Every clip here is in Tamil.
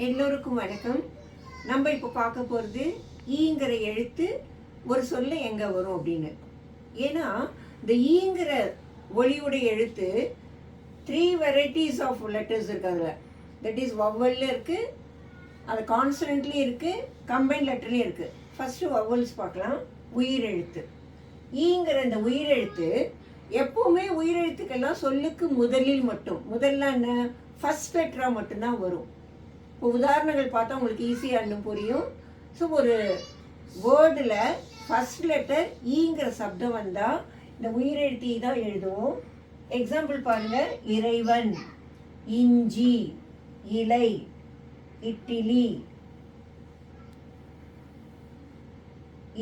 எல்லோருக்கும் வணக்கம். நம்ம இப்போ பார்க்க போகிறது ஈங்கிற எழுத்து ஒரு சொல்ல எங்கே வரும் அப்படின்னு. ஏன்னா இந்த ஈங்கிற ஒளியுடைய எழுத்து த்ரீ வெரைட்டிஸ் ஆஃப் லெட்டர்ஸ் இருக்கு அதில். தட் இஸ் வவ்வல்ல இருக்குது அது கான்ஸ்டன்ட்லேயும் இருக்குது கம்பைன் லெட்டர்லேயும் இருக்குது ஃபஸ்ட்டு வவ்வல்ஸ் பார்க்கலாம் உயிரெழுத்து ஈங்கிற இந்த உயிரெழுத்து எப்பவுமே உயிரெழுத்துக்கெல்லாம் சொல்லுக்கு முதலில் மட்டும். முதல்ல என்ன? ஃபஸ்ட் லெட்டராக மட்டும்தான் வரும். இப்போ உதாரணங்கள் பார்த்தா உங்களுக்கு ஈஸியாக இன்னும் புரியும். ஸோ ஒரு வேர்டில் ஃபர்ஸ்ட் லெட்டர் ஈங்கிற சப்தம் வந்தால் இந்த உயிரெழுத்தி தான் எழுதுவோம். எக்ஸாம்பிள் பாருங்கள் இறைவன் இஞ்சி இலை இட்டிலி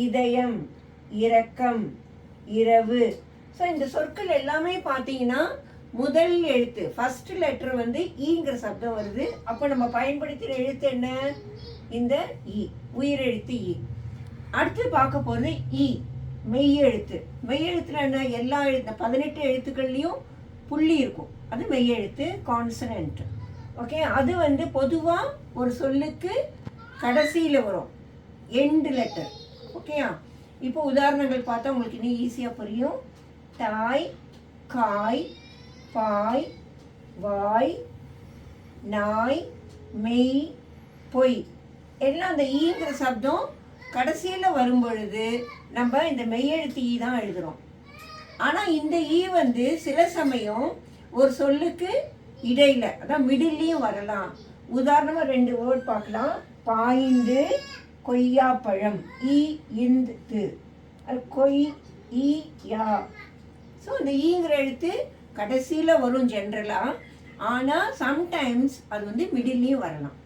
இதயம் இரக்கம் இரவு. ஸோ இந்த சொற்கள் எல்லாமே பார்த்தீங்கன்னா முதல் எழுத்து ஃபர்ஸ்ட் லெட்டர் வந்து ஈங்கிற சப்தம் வருது. அப்போ நம்ம பயன்படுத்துகிற எழுத்து என்ன? இந்த இ உயிரெழுத்து இ அடுத்து பார்க்க போகிறது இ e, மெய்யெழுத்து. மெய்யெழுத்துல என்ன? எல்லா எழுத்து பதினெட்டு எழுத்துக்கள்லையும் புள்ளி இருக்கும். அது மெய்யெழுத்து கான்சனன்ட் ஓகே அது வந்து பொதுவாக ஒரு சொல்லுக்கு கடைசியில் வரும். எண்டு லெட்டர் ஓகேயா இப்போ உதாரணங்கள் பார்த்தா உங்களுக்கு இன்னும் ஈஸியாக புரியும். தாய் காய் பாய் வாய் நாய் மெய் பொய். எல்லாம் அந்த ஈங்கிற சப்தம் கடைசியில் வரும்பொழுது நம்ம இந்த மெய்யெழுத்து ஈ தான் எழுதுகிறோம் ஆனால் இந்த ஈ வந்து சில சமயம் ஒரு சொல்லுக்கு இடையில அதான் மிடில்லையும் வரலாம். உதாரணமாக ரெண்டு வேர்ட் பார்க்கலாம். பாய்ந்து கொய்யாப்பழம் ஈ இந்து. அது கொய் ஈ யா. ஸோ இந்த ஈங்கிற எழுத்து கடைசியில் வரும் ஜென்ரலாக ஆனால் சம்டைம்ஸ் அது வந்து மிடில்லையும் வரலாம்.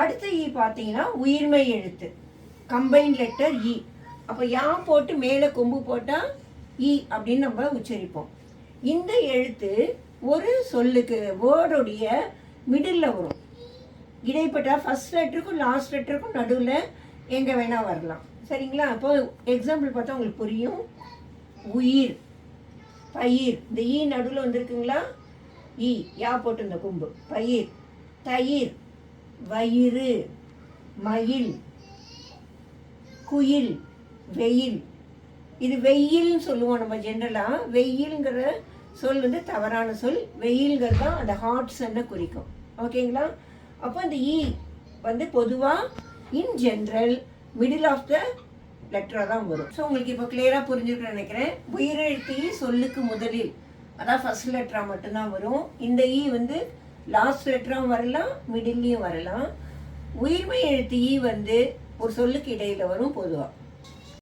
அடுத்த ஈ e பார்த்தீங்கன்னா உயிர்மை எழுத்து கம்பைன் லெட்டர் இ அப்போ யா போட்டு மேலே கொம்பு போட்டால் இ e அப்படின்னு நம்ம உச்சரிப்போம். இந்த எழுத்து ஒரு சொல்லுக்கு வேர்டுடைய மிடில் வரும். இடைப்பட்ட ஃபஸ்ட் லெட்டருக்கும் லாஸ்ட் லெட்டருக்கும் நடுவில் எங்கே வேணால் வரலாம். சரிங்களா? அப்போ எக்ஸாம்பிள் பார்த்தா உங்களுக்கு புரியும். உயிர். பயிர். இந்த ஈ நடுவில் வந்திருக்குங்களா? ஈ யா போட்டு இந்த கும்பு. பயிர். தயிர். வயிறு. மயில். குயில். வெயில். இது வெயில்னு சொல்லுவோம் நம்ம ஜென்ரலாக வெயில்ங்கிற சொல் வந்து தவறான சொல். வெயில்ங்கிறது தான் அந்த ஹாட் சன்னை குறிக்கும். ஓகேங்களா அப்போ இந்த ஈ வந்து பொதுவாக in general middle of the லெட்டராக தான் வரும். ஸோ உங்களுக்கு இப்போ கிளியராக புரிஞ்சுருக்குன்னு நினைக்கிறேன். உயிரெழுத்து ஈ சொல்லுக்கு முதலில் அதான் ஃபர்ஸ்ட் லெட்டராக மட்டும்தான் வரும். இந்த ஈ வந்து லாஸ்ட் லெட்டராகவும் வரலாம் மிடில்லையும் வரலாம். உயிர்மை எழுத்து ஈ வந்து ஒரு சொல்லுக்கு இடையில் வரும் பொதுவாக